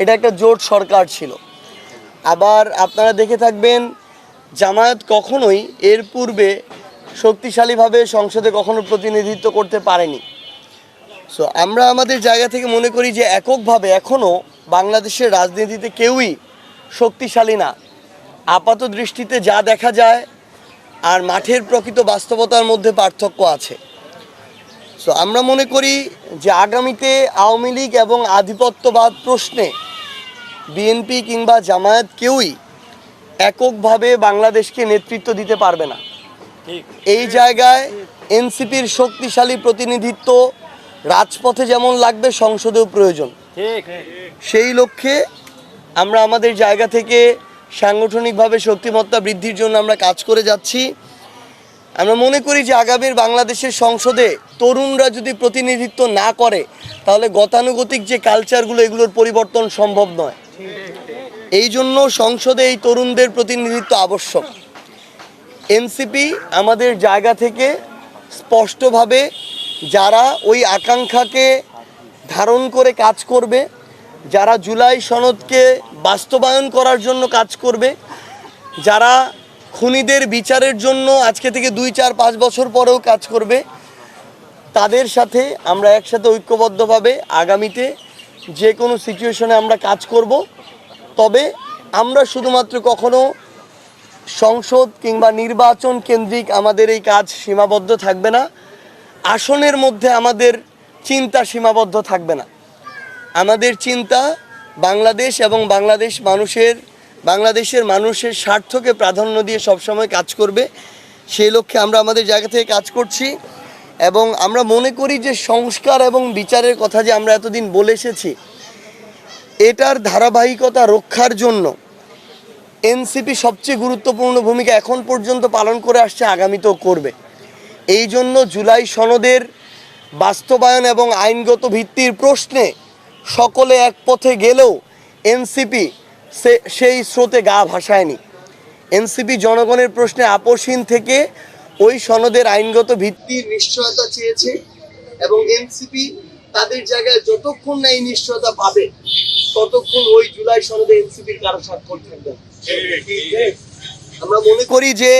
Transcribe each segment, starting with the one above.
এটা একটা জোট সরকার ছিল। আবার আপনারা দেখে থাকবেন, জামায়াত কখনোই এর পূর্বে শক্তিশালীভাবে সংসদে কখনো প্রতিনিধিত্ব করতে পারেনি। সো আমরা আমাদের জায়গা থেকে মনে করি যে এককভাবে এখনও বাংলাদেশের রাজনীতিতে কেউই শক্তিশালী না। আপাত দৃষ্টিতে যা দেখা যায়, আর মাঠের প্রকৃত বাস্তবতার মধ্যে পার্থক্য আছে। সো আমরা মনে করি যে আগামীতে আওয়ামী লীগ এবং আধিপত্যবাদ প্রশ্নে বিএনপি কিংবা জামায়াত কেউই এককভাবে বাংলাদেশকে নেতৃত্ব দিতে পারবে না। এই জায়গায় এনসিপির শক্তিশালী প্রতিনিধিত্ব রাজপথে যেমন লাগবে সংসদেও প্রয়োজন। সেই লক্ষ্যে আমরা আমাদের জায়গা থেকে সাংগঠনিকভাবে শক্তিমত্তা বৃদ্ধির জন্য আমরা কাজ করে যাচ্ছি। আমরা মনে করি যে আগামীর বাংলাদেশের সংসদে তরুণরা যদি প্রতিনিধিত্ব না করে, তাহলে গতানুগতিক যে কালচারগুলো, এগুলোর পরিবর্তন সম্ভব নয়। এই জন্য সংসদে এই তরুণদের প্রতিনিধিত্ব আবশ্যক। এনসিপি আমাদের জায়গা থেকে স্পষ্টভাবে যারা ওই আকাঙ্ক্ষাকে ধারণ করে কাজ করবে, যারা জুলাই সনদকে বাস্তবায়ন করার জন্য কাজ করবে, যারা খুনিদের বিচারের জন্য আজকে থেকে দুই, চার, পাঁচ বছর পরেও কাজ করবে। তাদের সাথে আমরা একসাথে ঐক্যবদ্ধভাবে আগামীতে যে কোনো সিচুয়েশনে আমরা কাজ করব। তবে আমরা শুধুমাত্র কখনো সংসদ কিংবা নির্বাচন কেন্দ্রিক আমাদের এই কাজ সীমাবদ্ধ থাকবে না। আসনের মধ্যে আমাদের চিন্তা সীমাবদ্ধ থাকবে না। আমাদের চিন্তা বাংলাদেশ এবং বাংলাদেশ মানুষের বাংলাদেশের মানুষের স্বার্থকে প্রাধান্য দিয়ে সবসময় কাজ করবে, সেই লক্ষ্যে আমরা আমাদের জায়গা থেকে কাজ করছি। এবং আমরা মনে করি যে সংস্কার এবং বিচারের কথা যে আমরা এতদিন বলে এসেছি, এটার ধারাবাহিকতা রক্ষার জন্য এনসিপি সবচেয়ে গুরুত্বপূর্ণ ভূমিকা এখন পর্যন্ত পালন করে আসছে, আগামীতেও করবে। এই জন্য জুলাই সনদের বাস্তবায়ন এবং আইনগত ভিত্তির প্রশ্নে সকলে এক পথে গেলেও এনসিপি সেই স্রোতে গা ভাসায়নি। এনসিপি জনগণের প্রশ্নে আপোষহীন থেকে ওই সনদের আইনগত ভিত্তির নিশ্চয়তা চেয়েছে এবং এনসিপি তাদের জায়গায় যতক্ষণ না এই নিশ্চয়তা পাবে, ততক্ষণ ওই জুলাই সনদে এনসিপির কারও স্বাক্ষর থাকবে। আমরা মনে করি যে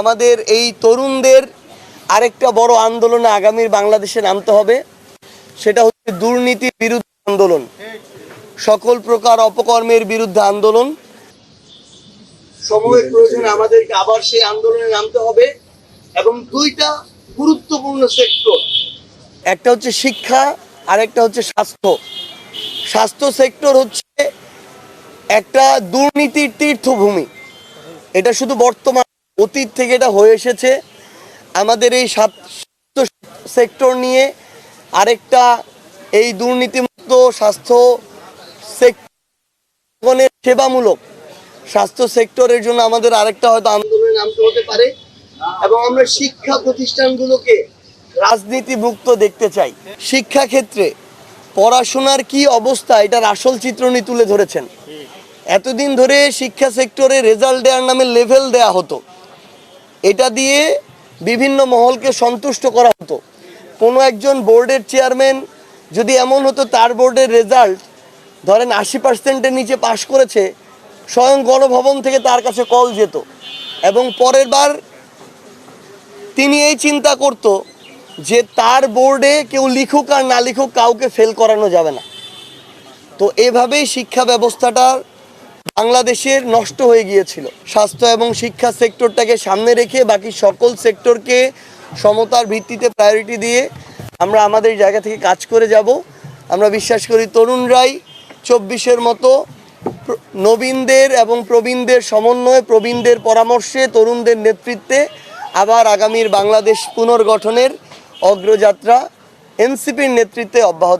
আমাদের এই তরুণদের আরেকটা বড় আন্দোলনে আগামীর বাংলাদেশে নামতে হবে, সেটা হচ্ছে দুর্নীতির বিরুদ্ধে আন্দোলন। সকল প্রকার অপকর্মের বিরুদ্ধে আন্দোলন। সময়ের প্রয়োজনে আমাদেরকে আবার সেই আন্দোলনে নামতে হবে এবং দুইটা গুরুত্বপূর্ণ সেক্টর। একটা হচ্ছে শিক্ষা আর একটা হচ্ছে স্বাস্থ্য। স্বাস্থ্য সেক্টর হচ্ছে একটা দুর্নীতির তীর্থভূমি। এটা শুধু বর্তমান অতীত থেকে এটা হয়ে এসেছে। আমাদের এই স্বাস্থ্য সেক্টর নিয়ে আরেকটা এই দুর্নীতিমুক্ত স্বাস্থ্য সেবামূলক। স্বাস্থ্য সেক্টরের জন্য আমাদের আরেকটা হয়তো আন্দোলনে নামতে হতে পারে। এবং আমরা শিক্ষা প্রতিষ্ঠানগুলোকে রাজনীতি মুক্ত দেখতে চাই। শিক্ষা ক্ষেত্রে পড়াশোনার কি অবস্থা, এটার আসল চিত্রণী তুলে ধরেছেন। এতদিন ধরে শিক্ষা সেক্টরে রেজাল্ট দেওয়ার নামে লেভেল দেয়া হতো। এটা দিয়ে বিভিন্ন মহলকে সন্তুষ্ট করা হতো। কোনো একজন বোর্ডের চেয়ারম্যান যদি এমন হতো তার বোর্ডের রেজাল্ট ধরেন আশি পার্সেন্টের নিচে পাশ করেছে, স্বয়ং গণভবন থেকে তার কাছে কল যেত। এবং পরের বার তিনি এই চিন্তা করত যে তার বোর্ডে কেউ লিখুক আর না লিখুক কাউকে ফেল করানো যাবে না। তো এভাবেই শিক্ষা ব্যবস্থাটা বাংলাদেশের নষ্ট হয়ে গিয়েছিল। স্বাস্থ্য এবং শিক্ষা সেক্টরটাকে সামনে রেখে বাকি সকল সেক্টরকে সমতার ভিত্তিতে প্রায়োরিটি দিয়ে আমরা আমাদের জায়গা থেকে কাজ করে যাব। আমরা বিশ্বাস করি তরুণরাই চব্বিশের মতো নবীনদের এবং প্রবীণদের সমন্বয়ে প্রবীণদের পরামর্শে তরুণদের নেতৃত্বে আবার আগামীর বাংলাদেশ পুনর্গঠনের অগ্রযাত্রা এনসিপির নেতৃত্বে অব্যাহত